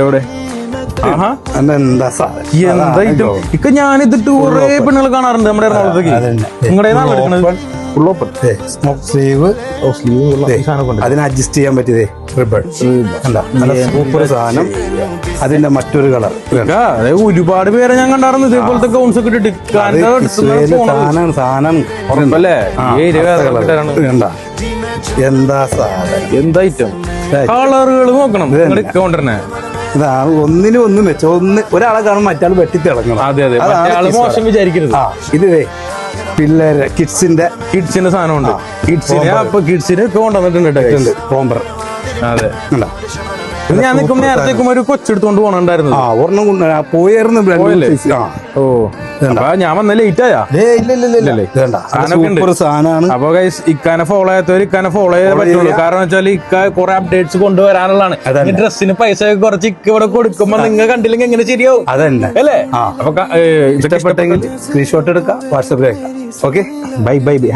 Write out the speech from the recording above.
എവിടെ. ഇക്ക ഞാനിതിട്ട് കുറെ പെണ്ണുകൾ കാണാറുണ്ട് നമ്മുടെ എറണാകുളത്തേക്ക്. നിങ്ങളുടെ അതിന് അഡ്ജസ്റ്റ് ചെയ്യാൻ പറ്റിയതേ. റിബൺ സൂപ്പർ സാധനം. അതിന്റെ മറ്റൊരു കളർ ഒരുപാട് പേരെ ഞാൻ കണ്ടായിരുന്നു. ഇതേപോലത്തെ ഗൗൺസ് ഒക്കെ ഇട്ടിട്ട് എന്താ സാധനം? എന്ത് ഐറ്റം കളറുകൾ നോക്കണം. കൗണ്ടറിനെ ഒന്നിനും ഒന്നും വെച്ച ഒന്ന് ഒരാളെ കാണും മറ്റാൾ വെട്ടിത്തിളങ്ങണം. അതെ അതെ. മോശം വിചാരിക്കരുത്. ഇത് പിള്ളേര് കിഡ്സിന്റെ കിഡ്സിന്റെ സാധനം ഉണ്ട്. കിഡ്സിന് അപ്പൊ കിഡ്സിനെ ഒക്കെ കൊണ്ടുവന്നിട്ടുണ്ട് അതെ. ഉണ്ട് ഞാൻ നിൽക്കുമ്പോ നേരത്തേക്കും ഒരു കൊച്ചെടുത്തോണ്ട് പോണുണ്ടായിരുന്നു. ആ ഒരെണ്ണം കൊണ്ട് പോയായിരുന്നു ഓ ഞാൻ വന്ന ലേറ്റ് ആയാ. സൂപ്പർ സാധനമാണ്. അപ്പൊ ഇക്കാനെ ഫോളോ ചെയ്യാത്തവർ ഇക്കാനെ ഫോളോ ചെയ്യാൻ പറ്റുള്ളൂ. കാരണം വെച്ചാൽ ഇക്ക കുറെ അപ്ഡേറ്റ്സ് കൊണ്ടുവരാനുള്ളതാണ്. ഈ ഡ്രസ്സിന് പൈസ കുറച്ച് ഇക്ക ഇവിടെ കൊടുക്കുമ്പോ നിങ്ങൾ കണ്ടില്ലെങ്കിൽ എങ്ങനെ ശരിയാവും? അതന്നെ. അല്ലേ. അപ്പൊ ഇഷ്ടപ്പെട്ടെങ്കിൽ സ്ക്രീൻഷോട്ട് എടുക്കാം വാട്സപ്പിൽ അയക്കാം. Okay bye bye bye